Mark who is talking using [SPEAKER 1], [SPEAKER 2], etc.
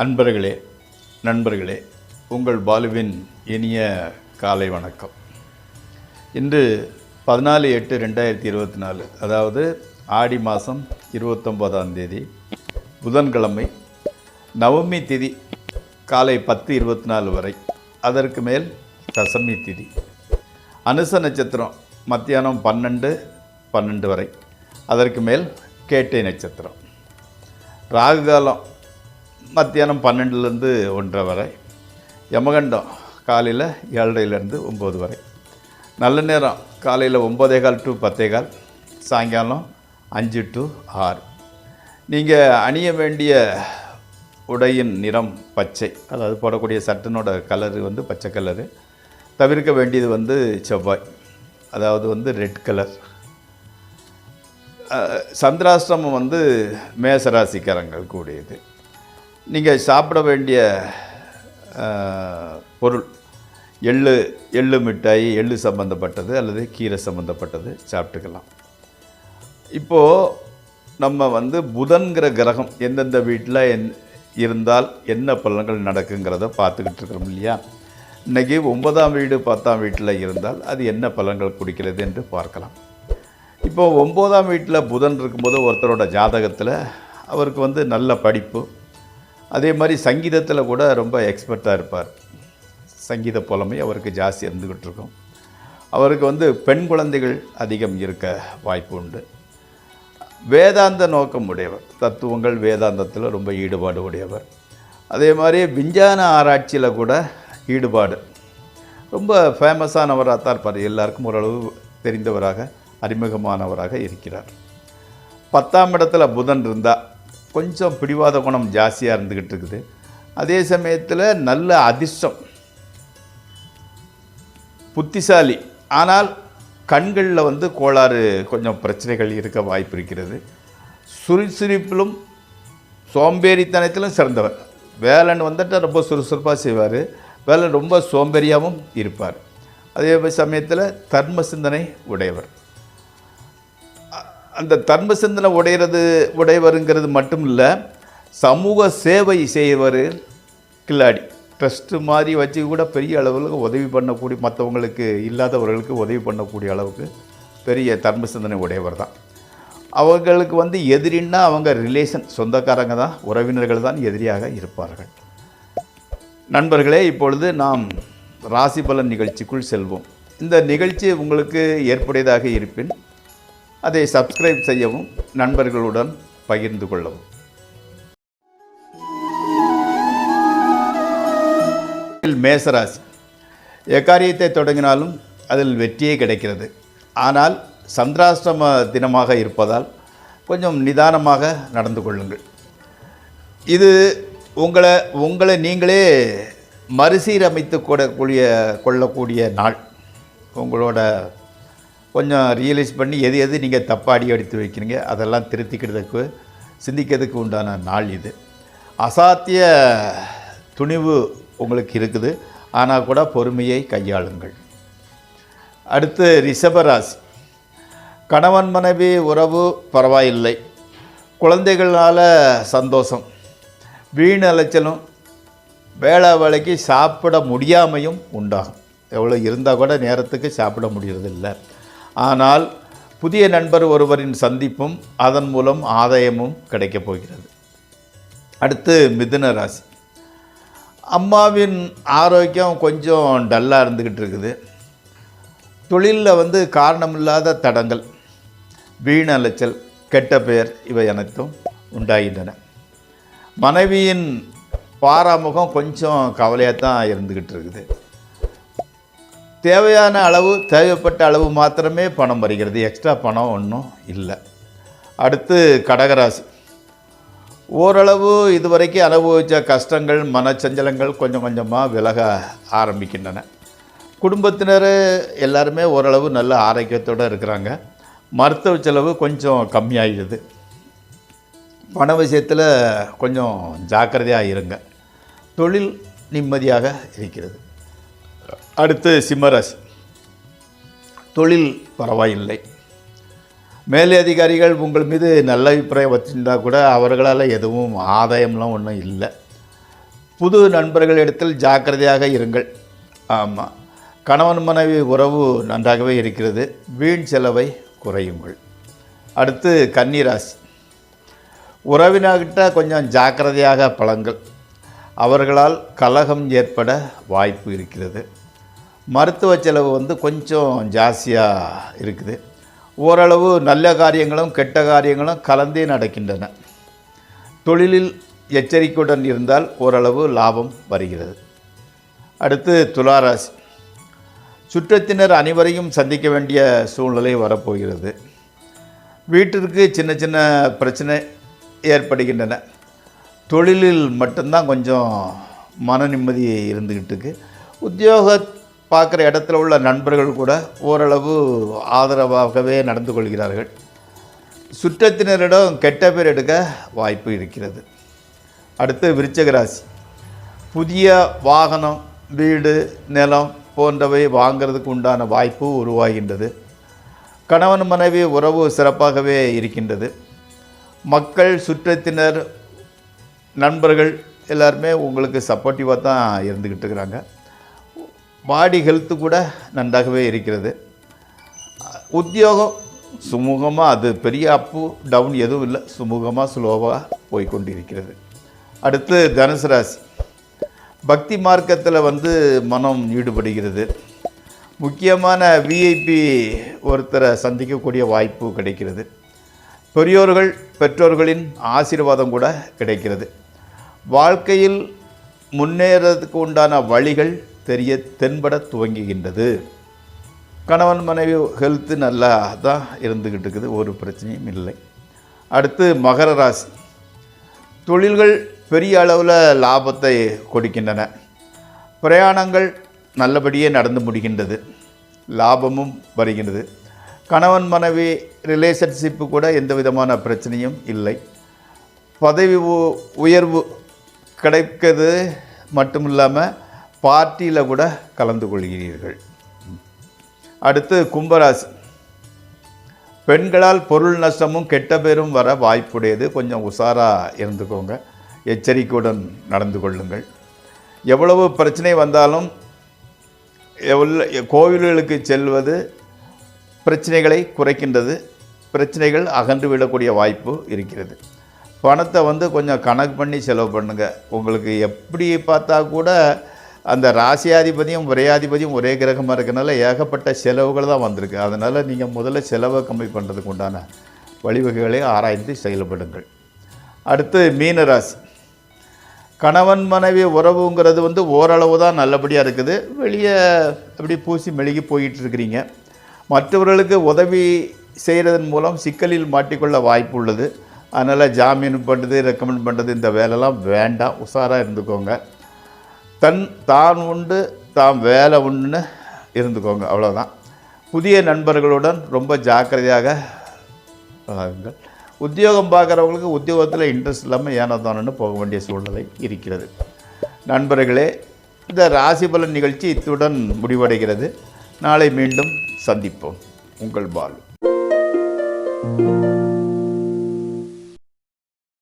[SPEAKER 1] அன்பர்களே நண்பர்களே உங்கள் பாலுவின் இனிய காலை வணக்கம். இன்று பதினாலு எட்டு ரெண்டாயிரத்தி இருபத்தி நாலு அதாவது ஆடி மாதம் இருபத்தொம்போதாம் தேதி புதன்கிழமை நவமி திதி காலை பத்து இருபத்தி நாலு வரை அதற்கு மேல் தசமி திதி. அனுச நட்சத்திரம் மத்தியானம் பன்னெண்டு பன்னெண்டு வரை அதற்கு மேல் கேட்டை நட்சத்திரம். ராகு காலம் மத்தியானம் பன்னெண்டுலேருந்து ஒன்றரை வரை யமகண்டம் காலையில் ஏழரைலேருந்து ஒம்பது வரை. நல்ல நேரம் காலையில் ஒம்பதே கால் டு பத்தே கால் சாயங்காலம் அஞ்சு டு ஆறு. நீங்கள் அணிய வேண்டிய உடையின் நிறம் பச்சை அதாவது போடக்கூடிய சட்டனோட கலரு வந்து பச்சை கலரு தவிர்க்க வேண்டியது வந்து செவ்வாய் அதாவது வந்து ரெட் கலர் சந்திராஷ்டிரமம் வந்து மேசராசிக்காரங்களுக்கு கூடியது. நீங்கள் சாப்பிட வேண்டிய பொருள் எள்ளு எள்ளு மிட்டாய் எள்ளு சம்மந்தப்பட்டது அல்லது கீரை சம்மந்தப்பட்டது சாப்பிட்டுக்கலாம். இப்போது நம்ம வந்து புதன்கிற கிரகம் எந்தெந்த வீட்டில் என் இருந்தால் என்ன பலன்கள் நடக்குங்கிறத பார்த்துக்கிட்டு இருக்கிறோம் இல்லையா? இன்றைக்கி ஒன்பதாம் வீடு பத்தாம் வீட்டில் இருந்தால் அது என்ன பலன்கள் கொடுக்கிறது என்று பார்க்கலாம். இப்போ ஒம்போதாம் வீட்டில் புதன் இருக்கும்போது ஒருத்தரோட ஜாதகத்தில் அவருக்கு வந்து நல்ல படிப்பு அதே மாதிரி சங்கீதத்தில் கூட ரொம்ப எக்ஸ்பர்ட்டாக இருப்பார். சங்கீத புலமை அவருக்கு ஜாஸ்தி இருந்துக்கிட்டு இருக்கும். அவருக்கு வந்து பெண் குழந்தைகள் அதிகம் இருக்க வாய்ப்பு உண்டு. வேதாந்த நோக்கம் உடையவர். தத்துவங்கள் வேதாந்தத்தில் ரொம்ப ஈடுபாடு உடையவர். அதே மாதிரி விஞ்ஞான ஆராய்ச்சியில் கூட ஈடுபாடு. ரொம்ப ஃபேமஸானவராக தான் இருப்பார். எல்லாருக்கும் ஓரளவு தெரிந்தவராக அறிமுகமானவராக இருக்கிறார். பத்தாம் இடத்துல புதன் இருந்தால் கொஞ்சம் பிடிவாத குணம் ஜாஸ்தியாக இருந்துக்கிட்டு இருக்குது. அதே சமயத்தில் நல்ல அதிர்ஷ்டம். புத்திசாலி. ஆனால் கண்களில் வந்து கோளாறு கொஞ்சம் பிரச்சனைகள் இருக்க வாய்ப்பு இருக்கிறது. சுறுசுறுப்பிலும் சோம்பேறித்தனத்திலும் சிறந்தவர். வேலைன்னு வந்துட்டு ரொம்ப சுறுசுறுப்பாக செய்வார். வேலை ரொம்ப சோம்பேறியாகவும் இருப்பார். அதே சமயத்தில் தர்ம சிந்தனை உடையவர். அந்த தர்ம சிந்தனை உடையிறது உடையவருங்கிறது மட்டும் இல்லை சமூக சேவை செய்வர் கில்லாடி. ட்ரஸ்ட்டு மாதிரி வச்சு கூட பெரிய அளவில் உதவி பண்ணக்கூடிய மற்றவங்களுக்கு இல்லாதவர்களுக்கு உதவி பண்ணக்கூடிய அளவுக்கு பெரிய தர்ம சிந்தனை உடையவர் தான். அவர்களுக்கு வந்து எதிரின்னா அவங்க ரிலேஷன் சொந்தக்காரங்க தான் உறவினர்கள் தான் எதிரியாக இருப்பார்கள். நண்பர்களே இப்பொழுது நாம் ராசி பலன் நிகழ்ச்சிக்குள் செல்வோம். இந்த நிகழ்ச்சி உங்களுக்கு ஏற்புடையதாக இருப்பின் அதை சப்ஸ்கிரைப் செய்யவும் நண்பர்களுடன் பகிர்ந்து கொள்ளவும். மேசராசி. எக்காரியத்தை தொடங்கினாலும் அதில் வெற்றியே கிடைக்கிறது. ஆனால் சந்திராஷ்டம தினமாக இருப்பதால் கொஞ்சம் நிதானமாக நடந்து கொள்ளுங்கள். இது உங்களை உங்களை நீங்களே மறுசீரமைத்து கூடக்கூடிய கொள்ளக்கூடிய நாள். உங்களோட கொஞ்சம் ரியலைஸ் பண்ணி எது எது நீங்கள் தப்பாடி அடித்து வைக்கிறீங்க அதெல்லாம் திருத்திக்கிறதுக்கு சிந்திக்கிறதுக்கு உண்டான நாள் இது. அசாத்திய துணிவு உங்களுக்கு இருக்குது ஆனால் கூட பொறுமையை கையாளுங்கள். அடுத்து ரிஷபராசி கணவன் மனைவி உறவு பரவாயில்லை. குழந்தைகளால் சந்தோஷம். வீண் அலைச்சலும் வேளா வேலைக்கு சாப்பிட முடியாமையும் உண்டாகும். எவ்வளோ இருந்தால் கூட நேரத்துக்கு சாப்பிட முடியறதில்ல. ஆனால் புதிய நண்பர் ஒருவரின் சந்திப்பும் அதன் மூலம் ஆதாயமும் கிடைக்கப் போகிறது. அடுத்து மிதுன ராசி. அம்மாவின் ஆரோக்கியம் கொஞ்சம் டல்லாக இருந்துக்கிட்டு இருக்குது. தொழிலில் வந்து காரணமில்லாத தடங்கள் வீண் அலைச்சல் கெட்ட பெயர் இவை அனைத்தும் உண்டாகின்றன. மனைவியின் பாராமுகம் கொஞ்சம் கவலையாக தான் இருந்துக்கிட்டு இருக்குது. தேவையான அளவு தேவைப்பட்ட அளவு மாத்திரமே பணம் வருகிறது. எக்ஸ்ட்ரா பணம் ஒன்றும் இல்லை. அடுத்து கடகராசி. ஓரளவு இதுவரைக்கும் அனுபவித்த கஷ்டங்கள் மனச்சஞ்சலங்கள் கொஞ்சம் கொஞ்சமாக விலக ஆரம்பிக்கின்றன. குடும்பத்தினர் எல்லாருமே ஓரளவு நல்ல ஆரோக்கியத்தோடு இருக்கிறாங்க. மருத்துவ செலவு கொஞ்சம் கம்மியாகிடுது பண விஷயத்தில் கொஞ்சம் ஜாக்கிரதையாக இருங்க. தொழில் நிம்மதியாக இருக்கிறது. அடுத்து சிம்மராசி. தொழில் பரவாயில்லை. மேலதிகாரிகள் உங்கள் மீது நல்ல அபிப்பிராயம் வச்சுருந்தா கூட அவர்களால் எதுவும் ஆதாயம்லாம் ஒன்றும் இல்லை. புது நண்பர்களிடத்தில் ஜாக்கிரதையாக இருங்கள். ஆமாம் கணவன் மனைவி உறவு நன்றாகவே இருக்கிறது. வீண் செலவை குறையுங்கள். அடுத்து கன்னிராசி. உறவினர்கிட்ட கொஞ்சம் ஜாக்கிரதையாக பழங்கள். அவர்களால் கலகம் ஏற்பட வாய்ப்பு இருக்கிறது. மருத்துவ செலவு வந்து கொஞ்சம் ஜாஸ்தியாக இருக்குது. ஓரளவு நல்ல காரியங்களும் கெட்ட காரியங்களும் கலந்தே நடக்கின்றன. தொழிலில் எச்சரிக்கையுடன் இருந்தால் ஓரளவு லாபம் வருகிறது. அடுத்து துளாராசி. சுற்றத்தினர் அனைவரையும் சந்திக்க வேண்டிய சூழ்நிலை வரப்போகிறது. வீட்டிற்கு சின்ன சின்ன பிரச்சனை ஏற்படுகின்றன. தொழிலில் மட்டும்தான் கொஞ்சம் மன நிம்மதி இருந்துக்கிட்டு இருக்கு. உத்தியோக பார்க்குற இடத்துல உள்ள நண்பர்கள் கூட ஓரளவு ஆதரவாகவே நடந்து கொள்கிறார்கள். சுற்றத்தினரிடம் கெட்ட பேர் எடுக்க வாய்ப்பு இருக்கிறது. அடுத்து விருச்சகராசி. புதிய வாகனம் வீடு நிலம் போன்றவை வாங்கிறதுக்கு உண்டான வாய்ப்பு உருவாகின்றது. கணவன் மனைவி உறவு சிறப்பாகவே இருக்கின்றது. மக்கள் சுற்றத்தினர் நண்பர்கள் எல்லாருமே உங்களுக்கு சப்போர்ட்டிவாக தான் இருந்துக்கிட்டு இருக்கிறாங்க. பாடி ஹெல்த்து கூட நன்றாகவே இருக்கிறது. உத்தியோகம் சுமூகமாக அது பெரிய அப்பு டவுன் எதுவும் இல்லை. சுமூகமாக ஸ்லோவாக போய்கொண்டிருக்கிறது. அடுத்து தனுசு ராசி. பக்தி மார்க்கத்தில் வந்து மனம் ஈடுபடுகிறது. முக்கியமான விஐபி ஒருத்தரை சந்திக்கக்கூடிய வாய்ப்பு கிடைக்கிறது. பெரியோர்கள் பெற்றோர்களின் ஆசீர்வாதம் கூட கிடைக்கிறது. வாழ்க்கையில் முன்னேறதுக்கு உண்டான வழிகள் தெரிய தென்பட துவங்குகின்றது. கணவன் மனைவி ஹெல்த்து நல்லா தான் இருந்துக்கிட்டு இருக்குது ஒரு பிரச்சனையும் இல்லை. அடுத்து மகர ராசி. தொழில்கள் பெரிய அளவில் லாபத்தை கொடுக்கின்றன. பிரயாணங்கள் நல்லபடியே நடந்து முடிகின்றது. லாபமும் வருகின்றது. கணவன் மனைவி ரிலேஷன்ஷிப்பு கூட எந்த விதமான பிரச்சனையும் இல்லை. பதவி உ- உயர்வு கிடைக்கிறது மட்டும் இல்லாமல் பார்ட்டியில் கூட கலந்து கொள்கிறீர்கள். அடுத்து கும்பராசி. பெண்களால் பொருள் நஷ்டமும் கெட்ட பேரும் வர வாய்ப்புடையது. கொஞ்சம் உஷாராக இருந்துக்கோங்க. எச்சரிக்கையுடன் நடந்து கொள்ளுங்கள். எவ்வளவு பிரச்சனை வந்தாலும் எவ்வளோ கோவில்களுக்கு செல்வது பிரச்சனைகளை குறைக்கின்றது. பிரச்சனைகள் அகன்று விடக்கூடிய வாய்ப்பு இருக்கிறது. பணத்தை வந்து கொஞ்சம் கணக்கு பண்ணி செலவு பண்ணுங்கள் உங்களுக்கு எப்படி பார்த்தா கூட அந்த ராசியாதிபதியும் விரையாதிபதியும் ஒரே கிரகமாக இருக்கிறதுனால ஏகப்பட்ட செலவுகள் தான் வந்திருக்கு. அதனால் நீங்கள் முதல்ல செலவை கம்மி பண்ணுறதுக்கு உண்டான வழிவகைகளை ஆராய்ந்து செயல்படுங்கள். அடுத்து மீனராசி. கணவன் மனைவி உறவுங்கிறது வந்து ஓரளவு தான் நல்லபடியாக இருக்குது. வெளியே அப்படி பூசி மெழுகி போயிட்டுருக்கிறீங்க மற்றவர்களுக்கு உதவி செய்கிறதன் மூலம் சிக்கலில் மாட்டிக்கொள்ள வாய்ப்பு உள்ளது. அதனால் ஜாமீன் பண்ணுறது ரெக்கமெண்ட் பண்ணுறது இந்த வேலைலாம் வேண்டாம். உஷாராக இருந்துக்கோங்க. தன் தான் உண்டு தாம் வேலை உண்டுன்னு இருந்துக்கோங்க. அவ்வளோதான் புதிய நண்பர்களுடன் ரொம்ப ஜாக்கிரதையாக பழகுங்கள் உத்தியோகம் பார்க்குறவங்களுக்கு உத்தியோகத்தில் இன்ட்ரெஸ்ட் இல்லாமல் ஏனோதானன்னு போக வேண்டிய சூழ்நிலை இருக்கிறது. நண்பர்களே இந்த ராசி பலன் நிகழ்ச்சி இத்துடன் முடிவடைகிறது. நாளை மீண்டும் சந்திப்போம். உங்கள் பாலு.